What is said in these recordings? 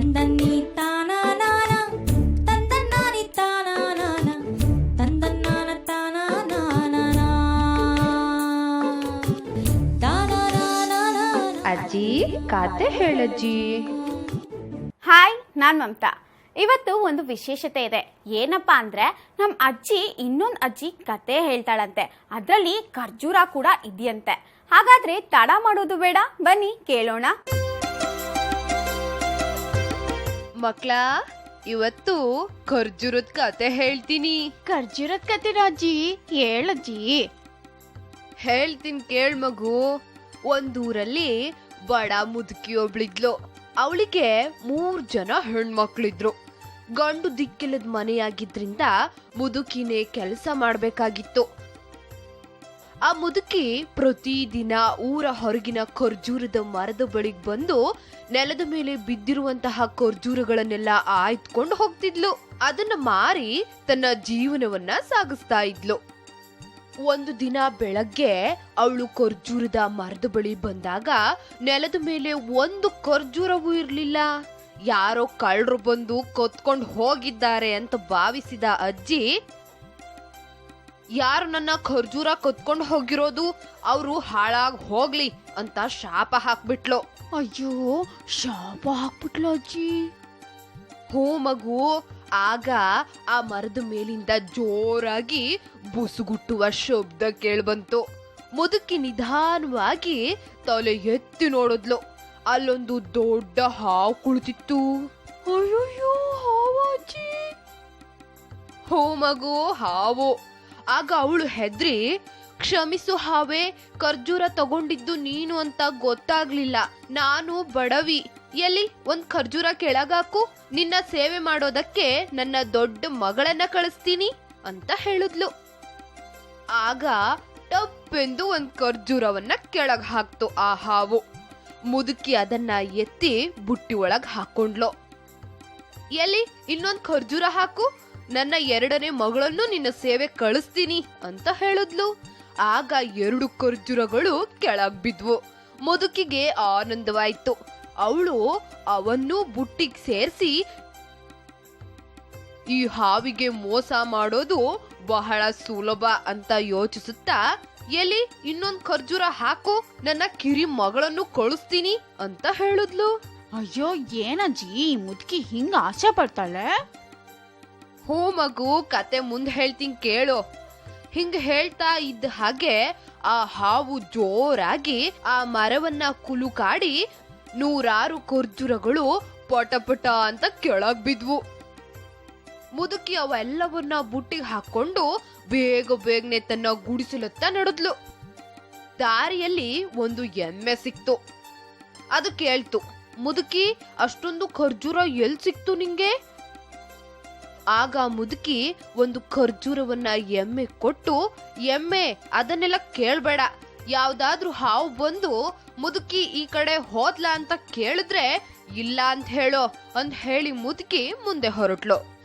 ತಂದನ್ನಿ ತಂದನ್ನಾನಿ ತಂದನ್ನಾನ ಅಜ್ಜಿ ಕಾತೆ ಹೇಳಜ್ಜಿ. ಹಾಯ್ ನಾನು ಮಮತಾ. ಇವತ್ತು ಒಂದು ವಿಶೇಷತೆ ಇದೆ. ಏನಪ್ಪಾ ಅಂದ್ರೆ ನಮ್ಮ ಅಜ್ಜಿ ಇನ್ನೊಂದು ಅಜ್ಜಿ ಕತೆ ಹೇಳ್ತಾಳಂತೆ. ಅದರಲ್ಲಿ ಖರ್ಜೂರ ಕೂಡ ಇದೆಯಂತೆ. ಹಾಗಾದ್ರೆ ತಡ ಮಾಡೋದು ಬೇಡ? ಬನ್ನಿ ಕೇಳೋಣ. ಮಕ್ಳ ಇವತ್ತು ಖರ್ಜೂರದ ಕತೆ ಹೇಳ್ತೀನಿ. ಖರ್ಜೂರದ ಕತೆ ಅಜ್ಜಿ ಹೇಳಜ್ಜಿ. ಹೇಳ್ತೀನಿ ಕೇಳ್ ಮಗು. ಒಂದೂರಲ್ಲಿ ಬಡ ಮುದುಕಿ ಒಬ್ಳಿದ್ಲು. ಅವಳಿಗೆ ಮೂರ್ ಜನ ಹೆಣ್ಮಕ್ಳಿದ್ರು. ಗಂಡು ದಿಕ್ಕಿಲ್ಲದ ಮನೆಯಾಗಿದ್ರಿಂದ ಮುದುಕಿನೇ ಕೆಲಸ ಮಾಡ್ಬೇಕಾಗಿತ್ತು. ಆ ಮುದುಕಿ ಪ್ರತಿದಿನ ಊರ ಹೊರಗಿನ ಖರ್ಜೂರದ ಮರದ ಬಳಿಗೆ ಬಂದು ನೆಲದ ಮೇಲೆ ಬಿದ್ದಿರುವಂತಹ ಖರ್ಜೂರಗಳನ್ನೆಲ್ಲ ಆಯ್ತ್ಕೊಂಡು ಹೋಗ್ತಿದ್ಲು. ಅದನ್ನ ಮಾರಿ ತನ್ನ ಜೀವನವನ್ನ ಸಾಗಿಸ್ತಾ ಇದ್ಲು. ಒಂದು ದಿನ ಬೆಳಗ್ಗೆ ಅವಳು ಖರ್ಜೂರದ ಮರದ ಬಳಿ ಬಂದಾಗ ನೆಲದ ಮೇಲೆ ಒಂದು ಖರ್ಜೂರವೂ ಇರಲಿಲ್ಲ. ಯಾರೋ ಕಳ್ಳರು ಬಂದು ಕೊತ್ಕೊಂಡು ಹೋಗಿದ್ದಾರೆ ಅಂತ ಭಾವಿಸಿದ ಅಜ್ಜಿ ಯಾರು ನನ್ನ ಖರ್ಜೂರ ಕತ್ಕೊಂಡು ಹೋಗಿರೋದು? ಅವರು ಹಾಳಾಗ್ ಹೋಗ್ಲಿ ಅಂತ ಶಾಪ ಹಾಕ್ಬಿಟ್ಲು. ಅಯ್ಯೋ ಶಾಪ ಹಾಕ್ಬಿಟ್ಲು ಅಜ್ಜಿ. ಹೂ ಮಗು ಆಗ ಆ ಮರದ ಮೇಲಿಂದ ಜೋರಾಗಿ ಬುಸುಗುಟ್ಟುವ ಶಬ್ದ ಕೇಳ್ಬಂತು. ಮುದುಕಿ ನಿಧಾನವಾಗಿ ತಲೆ ಎತ್ತಿ ನೋಡಿದ್ಲು. ಅಲ್ಲೊಂದು ದೊಡ್ಡ ಹಾವು ಕುಳಿತಿತ್ತು. ಅಯ್ಯೋ ಹಾವು ಅಜ್ಜಿ. ಹೋ ಮಗು ಹಾವು. ಆಗ ಅವಳು ಹೆದ್ರಿ, ಕ್ಷಮಿಸು ಹಾವೆ, ಖರ್ಜೂರ ತಗೊಂಡಿದ್ದು ನೀನು ಅಂತ ಗೊತ್ತಾಗ್ಲಿಲ್ಲ. ನಾನು ಬಡವಿ. ಎಲ್ಲಿ? ಒಂದ್ ಖರ್ಜೂರ ಕೆಳಗಾಕು. ನಿನ್ನ ಸೇವೆ ಮಾಡೋದಕ್ಕೆ ನನ್ನ ದೊಡ್ಡ ಮಗಳನ್ನ ಕಳಿಸ್ತೀನಿ ಅಂತ ಹೇಳಿದ್ಲು. ಆಗ ಟಪ್ಪೆಂದು ಒಂದ್ ಖರ್ಜೂರವನ್ನ ಕೆಳಗ್ ಹಾಕ್ತು ಆ ಹಾವು. ಮುದುಕಿ ಅದನ್ನ ಎತ್ತಿ ಬುಟ್ಟಿ ಒಳಗ್ ಹಾಕೊಂಡ್ಲು. ಎಲ್ಲಿ? ಇನ್ನೊಂದ್ ಖರ್ಜೂರ ಹಾಕು. ನನ್ನ ಎರಡನೇ ಮಗಳನ್ನು ನಿನ್ನ ಸೇವೆ ಕಳಿಸ್ತೀನಿ ಅಂತ ಹೇಳಿದ್ಲು. ಆಗ ಎರಡು ಖರ್ಜೂರಗಳು ಕೆಳಗ್ ಬಿದ್ವು. ಮುದುಕಿಗೆ ಆನಂದವಾಯ್ತು. ಅವಳು ಅವನ್ನು ಬುಟ್ಟಿಗ್ ಸೇರಿಸಿ ಈ ಹಾವಿಗೆ ಮೋಸ ಮಾಡೋದು ಬಹಳ ಸುಲಭ ಅಂತ ಯೋಚಿಸುತ್ತಾ, ಎಲ್ಲಿ ಇನ್ನೊಂದ್ ಖರ್ಜೂರ ಹಾಕು, ನನ್ನ ಕಿರಿ ಮಗಳನ್ನು ಕಳಿಸ್ತೀನಿ ಅಂತ ಹೇಳಿದ್ಲು. ಅಯ್ಯೋ, ಏನಜ್ಜಿ? ಮುದುಕಿ ಹಿಂಗ ಆಸೆ ಪಡ್ತಾಳೆ? ಹೋ ಮಗು ಕತೆ ಮುಂದೆ ಹೇಳ್ತೀನಿ ಕೇಳು. ಹಿಂಗ್ ಹೇಳ್ತಾ ಇದ್ದ ಹಾಗೆ ಆ ಹಾವು ಜೋರಾಗಿ ಆ ಮರವನ್ನ ಕುಲುಕಾಡಿ ನೂರಾರು ಖರ್ಜೂರಗಳು ಪಟ ಪಟ ಅಂತ ಕೆಳಗ್ ಬಿದ್ವು. ಮುದುಕಿ ಅವೆಲ್ಲವನ್ನ ಬುಟ್ಟಿಗೆ ಹಾಕೊಂಡು ಬೇಗ ಬೇಗನೆ ತನ್ನ ಗುಡಿಸಲತ್ತ ನಡೆದ್ಲು. ದಾರಿಯಲ್ಲಿ ಒಂದು ಎಮ್ಮೆ ಸಿಕ್ತು. ಅದು ಕೇಳ್ತು, ಮುದುಕಿ, ಅಷ್ಟೊಂದು ಖರ್ಜೂರ ಎಲ್ ಸಿಕ್ತು ನಿಂಗೆ? ಆಗ ಮುದುಕಿ ಒಂದು ಖರ್ಜೂರವನ್ನ ಎಮ್ಮೆ ಕೊಟ್ಟು, ಎಮ್ಮೆ, ಅದನ್ನೆಲ್ಲ ಕೇಳ್ಬೇಡ. ಯಾವ್ದಾದ್ರೂ ಹಾವು ಬಂದು ಮುದುಕಿ ಈ ಕಡೆ ಹೋದ್ಲಾ ಅಂತ ಕೇಳಿದ್ರೆ ಇಲ್ಲ ಅಂತ ಹೇಳೋ ಅಂತ ಹೇಳಿ ಮುದುಕಿ ಮುಂದೆ ಹೊರಟ್ಲು.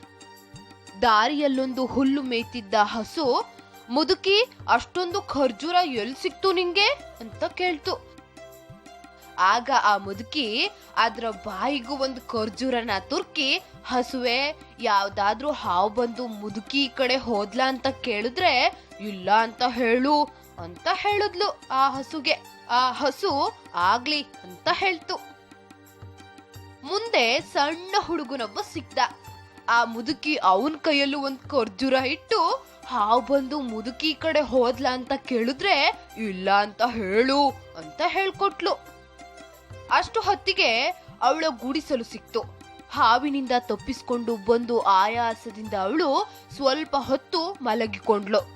ದಾರಿಯಲ್ಲೊಂದು ಹುಲ್ಲು ಮೇಯ್ತಿದ್ದ ಹಸು, ಮುದುಕಿ, ಅಷ್ಟೊಂದು ಖರ್ಜೂರ ಎಲ್ ಸಿಕ್ತು ನಿಂಗೆ? ಅಂತ ಕೇಳ್ತು. ಆಗ ಆ ಮುದುಕಿ ಅದ್ರ ಬಾಯಿಗೂ ಒಂದು ಖರ್ಜೂರನ ತುರ್ಕಿ ಹಸುವೆ ಯಾವ್ದಾದ್ರೂ ಹಾವು ಬಂದು ಮುದುಕಿ ಈ ಕಡೆ ಹೋದ್ಲ ಅಂತ ಕೇಳಿದ್ರೆ, ಇಲ್ಲ ಅಂತ ಹೇಳು ಅಂತ ಹೇಳಿದ್ಲು ಆ ಹಸುಗೆ. ಆ ಹಸು ಆಗ್ಲಿ ಅಂತ ಹೇಳ್ತು. ಮುಂದೆ ಸಣ್ಣ ಹುಡುಗನೊಬ್ಬ ಸಿಕ್ತ ಆ ಮುದುಕಿ ಅವನ ಕೈಯಲ್ಲೂ ಒಂದ್ ಖರ್ಜೂರ ಇಟ್ಟು, ಹಾವು ಬಂದು ಮುದುಕಿ ಕಡೆ ಹೋದ್ಲ ಅಂತ ಕೇಳಿದ್ರೆ, ಇಲ್ಲ ಅಂತ ಹೇಳು ಅಂತ ಹೇಳ್ಕೊಟ್ಲು. ಅಷ್ಟು ಹೊತ್ತಿಗೆ ಅವಳ ಗುಡಿಸಲು ಸಿಕ್ತು. ಹಾವಿನಿಂದ ತಪ್ಪಿಸಿಕೊಂಡು ಬಂದು ಆಯಾಸದಿಂದ ಅವಳು ಸ್ವಲ್ಪ ಹೊತ್ತು ಮಲಗಿಕೊಂಡ್ಲು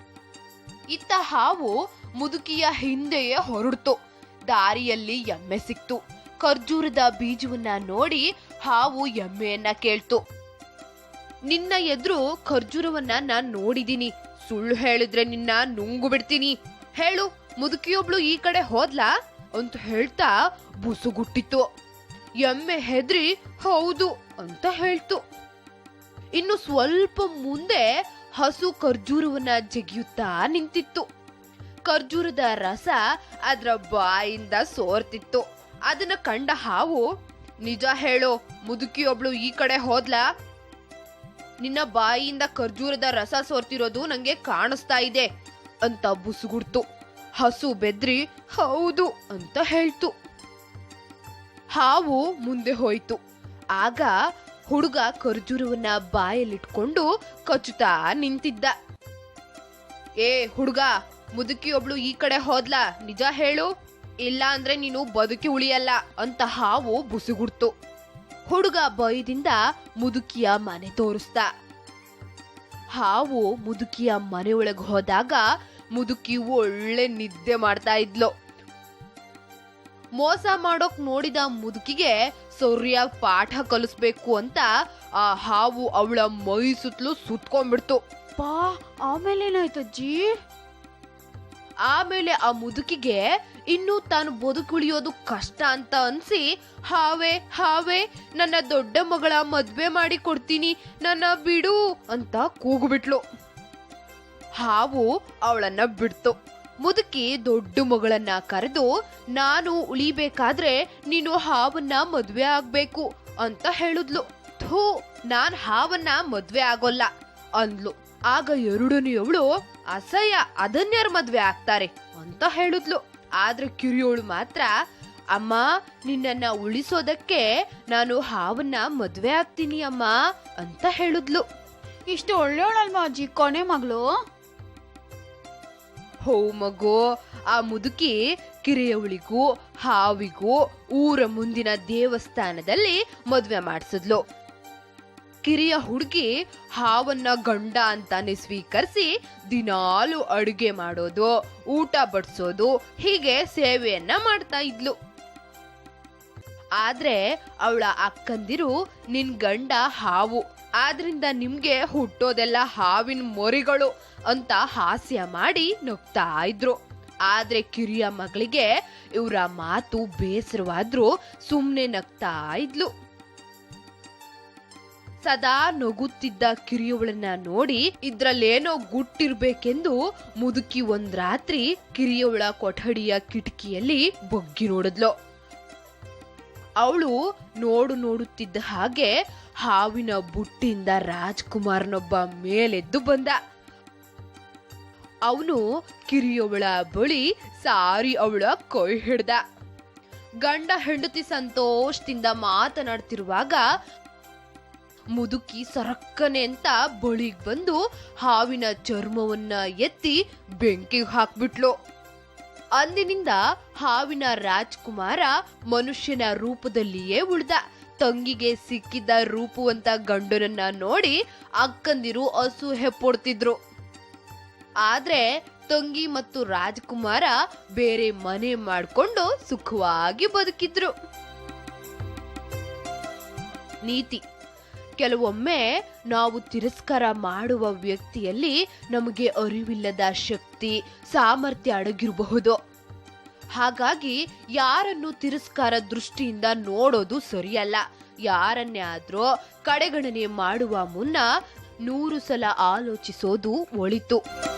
ಇತ್ತ ಹಾವು ಮುದುಕಿಯ ಹಿಂದೆಯೇ ಹೊರಡ್ತು. ದಾರಿಯಲ್ಲಿ ಎಮ್ಮೆ ಸಿಕ್ತು. ಖರ್ಜೂರದ ಬೀಜವನ್ನ ನೋಡಿ ಹಾವು ಎಮ್ಮೆಯನ್ನ ಕೇಳ್ತು. ನಿನ್ನ ಎದುರು ಖರ್ಜೂರವನ್ನ ನಾನ್ ನೋಡಿದೀನಿ. ಸುಳ್ಳು ಹೇಳಿದ್ರೆ ನಿನ್ನ ನುಂಗು ಬಿಡ್ತೀನಿ. ಹೇಳು, ಮುದುಕಿಯೊಬ್ಳು ಈ ಕಡೆ ಹೋದ್ಲಾ? ಅಂತ ಹೇಳ್ತಾ ಬುಸುಗುಟ್ಟಿತ್ತು. ಎಮ್ಮೆ ಹೆದ್ರಿ, ಹೌದು ಅಂತ ಹೇಳ್ತು. ಇನ್ನು ಸ್ವಲ್ಪ ಮುಂದೆ ಹಸು ಖರ್ಜೂರವನ್ನ ಜಗಿಯುತ್ತಾ ನಿಂತಿತ್ತು. ಖರ್ಜೂರದ ರಸ ಅದ್ರ ಬಾಯಿಂದ ಸೋರ್ತಿತ್ತು. ಅದನ್ನ ಕಂಡ ಹಾವು, ನಿಜ ಹೇಳು, ಮುದುಕಿಯೊಬ್ಳು ಈ ಕಡೆ ಹೋದ್ಲಾ? ನಿನ್ನ ಬಾಯಿಯಿಂದ ಖರ್ಜೂರದ ರಸ ಸೋರ್ತಿರೋದು ನಂಗೆ ಕಾಣಿಸ್ತಾ ಇದೆ ಅಂತ ಬುಸುಗುಡ್ತು. ಹಸು ಬೆದ್ರಿ, ಹೌದು ಅಂತ ಹೇಳ್ತು. ಹಾವು ಮುಂದೆ ಹೋಯ್ತು. ಆಗ ಹುಡುಗ ಖರ್ಜೂರವನ್ನ ಬಾಯಲ್ಲಿಟ್ಕೊಂಡು ಕಚ್ಚುತ್ತಾ ನಿಂತಿದ್ದ. ಏ ಹುಡುಗ ಮುದುಕಿ ಒಬ್ಳು ಈ ಕಡೆ ಹೋದ್ಲಾ, ನಿಜ ಹೇಳು? ಇಲ್ಲ ಅಂದ್ರೆ ನೀನು ಬದುಕಿ ಉಳಿಯಲ್ಲ ಅಂತ ಹಾವು ಬುಸುಗುಡ್ತು. ಹುಡುಗ ಭಯದಿಂದ ಮುದುಕಿಯ ಮನೆ ತೋರಿಸ್ದ. ಹಾವು ಮುದುಕಿಯ ಮನೆಯೊಳಗೆ ಹೋದಾಗ ಮುದುಕಿ ಒಳ್ಳೆ ನಿದ್ದೆ ಮಾಡ್ತಾ ಇದ್ಲು. ಮೋಸ ಮಾಡೋಕ್ ನೋಡಿದ ಮುದುಕಿಗೆ ಸೌರ್ಯ ಪಾಠ ಕಲಿಸ್ಬೇಕು ಅಂತ ಆ ಹಾವು ಅವಳ ಮೈ ಸುತ್ತಲೂ ಸುತ್ಕೊಂಡ್ಬಿಡ್ತು. ಪಾ ಆಮೇಲೆ ಏನಾಯ್ತು ಅಜ್ಜಿ? ಆಮೇಲೆ ಆ ಮುದುಕಿಗೆ ಇನ್ನು ತಾನು ಬದುಕುಳಿಯೋದು ಕಷ್ಟ ಅಂತ ಅನ್ಸಿ ಹಾವೆ ಹಾವೆ ನನ್ನ ದೊಡ್ಡ ಮಗಳ ಮದ್ವೆ ಮಾಡಿ ಕೊಡ್ತೀನಿ ನನ್ನ ಬಿಡು ಅಂತ ಕೂಗುಬಿಟ್ಲು. ಹಾವು ಅವಳನ್ನ ಬಿಡ್ತು. ಮುದುಕಿ ದೊಡ್ಡ ಮಗಳನ್ನ ಕರೆದು, ನಾನು ಉಳಿಬೇಕಾದ್ರೆ ನೀನು ಹಾವನ್ನ ಮದ್ವೆ ಆಗ್ಬೇಕು ಅಂತ ಹೇಳಿದ್ಲು. ಥೂ, ನಾನ್ ಹಾವನ್ನ ಮದ್ವೆ ಆಗೋಲ್ಲ ಅಂದ್ಲು. ಆಗ ಎರಡನೆಯವಳು, ಅಸಹ್ಯ ಅದನ್ಯಾರು ಮದ್ವೆ ಆಗ್ತಾರೆ ಅಂತ ಹೇಳಿದ್ಲು. ಆದ್ರೆ ಕಿರಿಯೋಳು ಮಾತ್ರ, ಅಮ್ಮ, ನಿನ್ನನ್ನ ಉಳಿಸೋದಕ್ಕೆ ನಾನು ಹಾವನ್ನ ಮದ್ವೆ ಆಗ್ತೀನಿ ಅಮ್ಮ ಅಂತ ಹೇಳಿದ್ಲು. ಇಷ್ಟು ಒಳ್ಳೆಯವಳಲ್ವಾ ಅಜ್ಜಿ, ಕೊನೆ ಮಗಳು? ಹೋ ಮಗು, ಆ ಮುದುಕಿ ಕಿರಿಯವಳಿಗೂ, ಹಾವಿಗೂ, ಊರ ಮುಂದಿನ ದೇವಸ್ಥಾನದಲ್ಲಿ ಮದುವೆ ಮಾಡಿಸಿದ್ಲು. ಕಿರಿಯ ಹುಡುಗಿ ಹಾವನ್ನ ಗಂಡ ಅಂತಾನೆ ಸ್ವೀಕರಿಸಿ ದಿನಾಲು ಅಡುಗೆ ಮಾಡೋದು, ಊಟ ಬಡಿಸೋದು, ಹೀಗೆ ಸೇವೆಯನ್ನ ಮಾಡ್ತಾ ಇದ್ಲು. ಆದ್ರೆ ಅವಳ ಅಕ್ಕಂದಿರು ನಿನ್ ಗಂಡ ಹಾವು. ಆದ್ರಿಂದ ನಿಮ್ಗೆ ಹುಟ್ಟೋದೆಲ್ಲ ಹಾವಿನ ಮೊರಿಗಳು ಅಂತ ಹಾಸ್ಯ ಮಾಡಿ ನಗ್ತಾ ಇದ್ರು. ಆದ್ರೆ ಕಿರಿಯ ಮಗಳಿಗೆ ಇವರ ಮಾತು ಬೇಸರವಾದ್ರೂ ಸುಮ್ನೆ ನಗ್ತಾ ಇದ್ಲು. ಸದಾ ನಗುತ್ತಿದ್ದ ಕಿರಿಯವಳನ್ನ ನೋಡಿ ಇದ್ರಲ್ಲೇನೋ ಗುಟ್ಟಿರ್ಬೇಕೆಂದು ಮುದುಕಿ ಒಂದ್ ರಾತ್ರಿ ಕಿರಿಯವಳ ಕೊಠಡಿಯ ಕಿಟಕಿಯಲ್ಲಿ ಬಗ್ಗಿ ನೋಡಿದ್ಲು. ಅವಳು ನೋಡು ನೋಡುತ್ತಿದ್ದ ಹಾಗೆ ಹಾವಿನ ಬುಟ್ಟಿಂದ ರಾಜ್ಕುಮಾರ್ನೊಬ್ಬ ಮೇಲೆದ್ದು ಬಂದ. ಅವನು ಕಿರಿಯವಳ ಬಳಿ ಸಾರಿ ಅವಳ ಕೈ ಹಿಡ್ದ. ಗಂಡ ಹೆಂಡತಿ ಸಂತೋಷದಿಂದ ಮಾತನಾಡ್ತಿರುವಾಗ ಮುದುಕಿ ಸರಕ್ಕನೆ ಅಂತ ಬಳಿಗ್ ಬಂದು ಹಾವಿನ ಚರ್ಮವನ್ನ ಎತ್ತಿ ಬೆಂಕಿಗೆ ಹಾಕ್ಬಿಟ್ಲು. ಅಂದಿನಿಂದ ಹಾವಿನ ರಾಜ್ಕುಮಾರ ಮನುಷ್ಯನ ರೂಪದಲ್ಲಿಯೇ ಉಳಿದ. ತಂಗಿಗೆ ಸಿಕ್ಕಿದ್ದ ರೂಪವಂತ ಗಂಡನನ್ನ ನೋಡಿ ಅಕ್ಕಂದಿರು ಅಸೂಹೆ ಪಡ್ತಿದ್ರು. ಆದ್ರೆ ತಂಗಿ ಮತ್ತು ರಾಜ್ಕುಮಾರ ಬೇರೆ ಮನೆ ಮಾಡ್ಕೊಂಡು ಸುಖವಾಗಿ ಬದುಕಿದ್ರು. ನೀತಿ. ಕೆಲವೊಮ್ಮೆ ನಾವು ತಿರಸ್ಕಾರ ಮಾಡುವ ವ್ಯಕ್ತಿಯಲ್ಲಿ ನಮಗೆ ಅರಿವಿಲ್ಲದ ಶಕ್ತಿ, ಸಾಮರ್ಥ್ಯ ಅಡಗಿರಬಹುದು. ಹಾಗಾಗಿ ಯಾರನ್ನು ತಿರಸ್ಕಾರ ದೃಷ್ಟಿಯಿಂದ ನೋಡೋದು ಸರಿಯಲ್ಲ. ಯಾರನ್ನೇ ಆದ್ರೂ ಕಡೆಗಣನೆ ಮಾಡುವ ಮುನ್ನ ನೂರು ಸಲ ಆಲೋಚಿಸೋದು ಒಳಿತು.